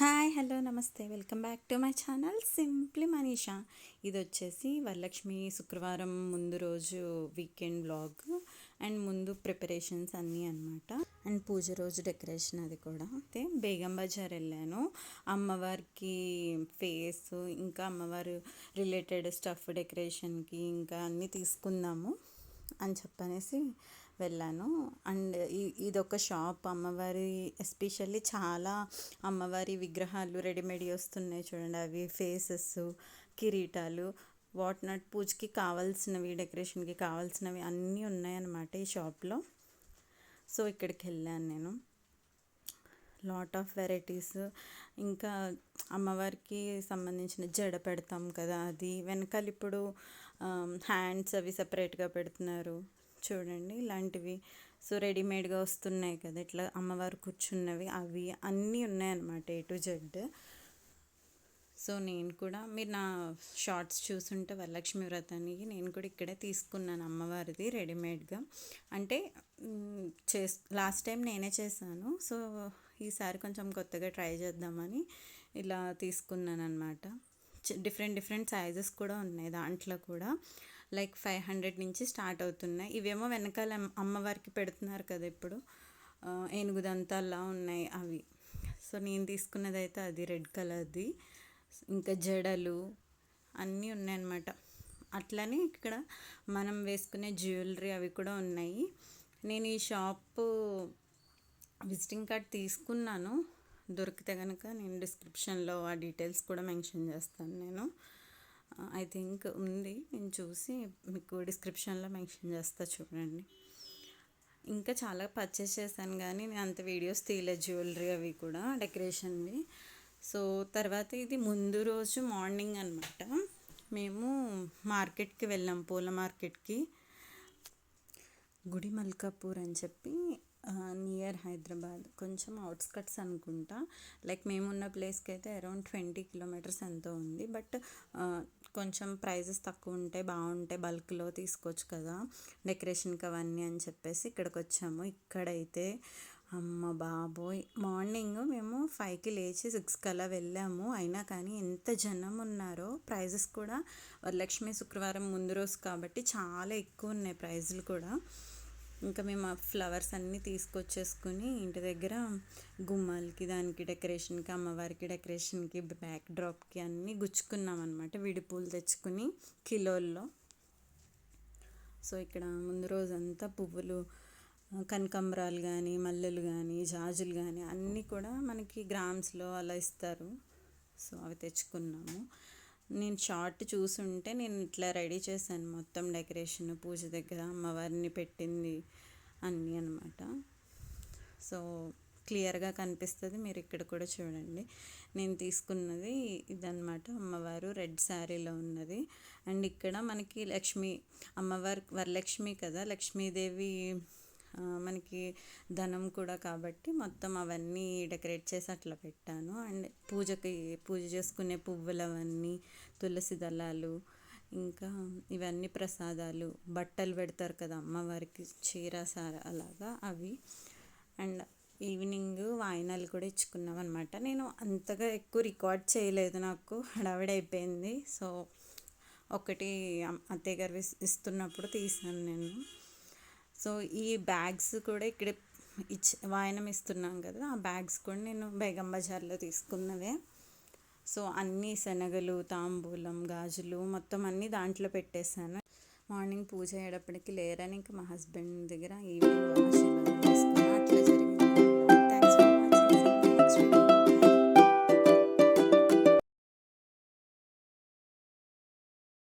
Hi hello నమస్తే. Welcome back to my channel simply Manisha. ఇది వచ్చేసి వరలక్ష్మి శుక్రవారం ముందు రోజు వీకెండ్ బ్లాగ్ అండ్ ముందు ప్రిపరేషన్స్ అన్నీ అనమాట అండ్ పూజ రోజు డెకరేషన్ అది కూడా. అయితే బేగం బజార్ వెళ్ళాను. అమ్మవారికి ఫేస్ ఇంకా అమ్మవారు రిలేటెడ్ స్టఫ్ డెకరేషన్కి ఇంకా అన్నీ తీసుకుందాము అని చెప్పనేసి వెళ్ళాను. అండ్ ఇది ఒక షాప్. అమ్మవారి ఎస్పెషల్లీ చాలా అమ్మవారి విగ్రహాలు రెడీమేడ్ వస్తున్నాయి చూడండి. అవి ఫేసెస్ కిరీటాలు. వాట్ నాట్ పూజకి కావాల్సినవి డెకరేషన్కి కావాల్సినవి అన్నీ ఉన్నాయన్నమాట ఈ షాప్లో. సో ఇక్కడికి వెళ్ళాను నేను. Lot of varieties. ఇంకా అమ్మవారికి సంబంధించిన జడ పెడతాం కదా అది. వెనకాల ఇప్పుడు హ్యాండ్స్ అవి సపరేట్గా పెడుతున్నారు. చూడండి ఇలాంటివి. సో రెడీమేడ్గా వస్తున్నాయి కదా ఇట్లా అమ్మవారు కూర్చున్నవి అవి అన్నీ ఉన్నాయన్నమాట ఏ టు జెడ్ సో నేను కూడా మీరు నా షార్ట్స్ చూసుంటే వరలక్ష్మి వ్రతానికి నేను కూడా ఇక్కడే తీసుకున్నాను అమ్మవారిది రెడీమేడ్గా. అంటే చే లాస్ట్ టైం నేనే చేశాను. సో ఈసారి కొంచెం కొత్తగా ట్రై చేద్దామని ఇలా తీసుకున్నాను అనమాట డిఫరెంట్ డిఫరెంట్ సైజెస్ కూడా ఉన్నాయి దాంట్లో కూడా. లైక్ ఫైవ్ హండ్రెడ్ నుంచి స్టార్ట్ అవుతున్నాయి. ఇవేమో వెనకాల అమ్మవారికి పెడుతున్నారు కదా ఇప్పుడు. ఏనుగుదంతాల్లా ఉన్నాయి అవి. సో నేను తీసుకున్నది అయితే అది రెడ్ కలర్ది. ఇంకా జడలు అన్నీ ఉన్నాయన్నమాట. అట్లనే ఇక్కడ మనం వేసుకునే జ్యువెలరీ అవి కూడా ఉన్నాయి. నేను ఈ షాప్ విజిటింగ్ కార్డ్ తీసుకున్నాను. దొరికితే కనుక నేను డిస్క్రిప్షన్లో ఆ డీటెయిల్స్ కూడా మెన్షన్ చేస్తాను నేను. ఐ థింక్ ఉంది. నేను చూసి మీకు డిస్క్రిప్షన్లో మెన్షన్ చేస్తా చూడండి. ఇంకా చాలా పర్చేస్ చేశాను కానీ నేను అంత వీడియోస్ తీయలేదు జ్యువెలరీ అవి కూడా డెకరేషన్వి సో తర్వాత ఇది ముందు రోజు మార్నింగ్ అనమాట మేము మార్కెట్కి వెళ్ళాం పూల మార్కెట్కి గుడి మల్కాపూర్ అని చెప్పి నియర్ హైదరాబాద్. కొంచెం అవుట్స్కట్స్ అనుకుంటా. లైక్ మేమున్న ప్లేస్కి అయితే అరౌండ్ ట్వంటీ కిలోమీటర్స్ ఎంతో ఉంది. బట్ కొంచెం ప్రైజెస్ తక్కువ ఉంటే బాగుంటే బల్క్లో తీసుకోవచ్చు కదా. డెకరేషన్కి అవన్నీ అని చెప్పేసి ఇక్కడికి వచ్చాము ఇక్కడైతే అమ్మ బాబోయ్! మార్నింగ్ మేము ఫైవ్కి లేచి సిక్స్కి అలా వెళ్ళాము. అయినా కానీ ఎంత జనం ఉన్నారో ప్రైజెస్ కూడా వరలక్ష్మి శుక్రవారం ముందు రోజు కాబట్టి చాలా ఎక్కువ ఉన్నాయి ప్రైజులు కూడా. ఇంకా మేము ఆ ఫ్లవర్స్ అన్నీ తీసుకొచ్చేసుకుని ఇంటి దగ్గర గుమ్మాలకి దానికి డెకరేషన్కి అమ్మవారికి డెకరేషన్కి బ్యాక్ డ్రాప్కి అన్నీ గుచ్చుకున్నాం అనమాట విడిపూలు తెచ్చుకుని కిలోల్లో. సో ఇక్కడ ముందు రోజంతా పువ్వులు కనకంబరాలు కానీ మల్లెలు కానీ జాజులు కానీ అన్నీ కూడా మనకి గ్రామ్స్లో అలా ఇస్తారు. సో అవి తెచ్చుకున్నాము. నేను షార్ట్ చూసుంటే నేను ఇట్లా రెడీ చేశాను మొత్తం డెకరేషన్ పూజ దగ్గర అమ్మవారిని పెట్టింది అన్నీ అనమాట సో క్లియర్గా కనిపిస్తుంది మీరు ఇక్కడ కూడా చూడండి. నేను తీసుకున్నది ఇదనమాట అమ్మవారు రెడ్ శారీలో ఉన్నది. అండ్ ఇక్కడ మనకి లక్ష్మి అమ్మవారి వరలక్ష్మి కదా లక్ష్మీదేవి మనకి ధనం కూడా కాబట్టి మొత్తం అవన్నీ డెకరేట్ చేసి అట్లా పెట్టాను. అండ్ పూజకి పూజ చేసుకునే పువ్వులు అవన్నీ తులసి దళాలు ఇంకా ఇవన్నీ ప్రసాదాలు బట్టలు పెడతారు కదా అమ్మవారికి చీర సార అలాగా అవి. అండ్ ఈవినింగ్ వాయినాలు కూడా ఇచ్చుకున్నాం అనమాట నేను అంతగా ఎక్కువ రికార్డ్ చేయలేదు నాకు హడావిడైపోయింది అయిపోయింది. సో ఒకటి అత్తయ్య గారు ఇస్తున్నప్పుడు తీసాను నేను. సో ఈ బ్యాగ్స్ కూడా ఇక్కడ ఇచ్చి వాయనం ఇస్తున్నాం కదా ఆ బ్యాగ్స్ కూడా నేను బేగం బజార్లో తీసుకున్నవే. సో అన్నీ శనగలు తాంబూలం గాజులు మొత్తం అన్నీ దాంట్లో పెట్టేశాను. మార్నింగ్ పూజ అయ్యేటప్పటికి లేరని ఇంకా మా హస్బెండ్ దగ్గర ఈవినింగ్ ఆశీర్వాదం